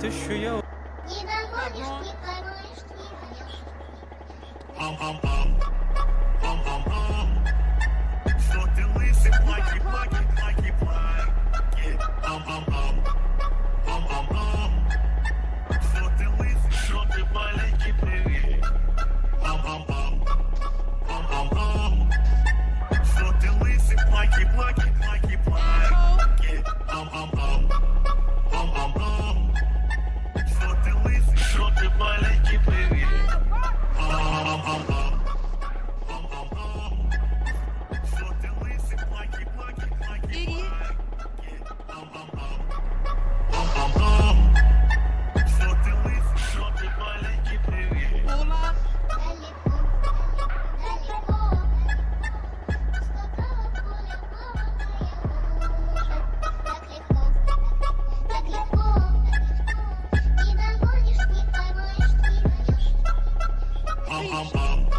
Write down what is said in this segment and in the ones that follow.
Ты що я... Не догонишь, не кормишь, не ешь. Що ти лише плаки, плаки, плаки, плаки. Ам-ам-ам. Ам-ам-ам. Що ти лише, що ти маленький привіт. Ам-ам-ам. Ам-ам-ам. Що ти лише плаки, плаки, Bum, bum, bum.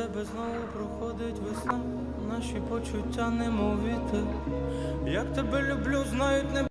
тебе знову проходить весна, наші почуття немовіти. Як тебе люблю, знають не.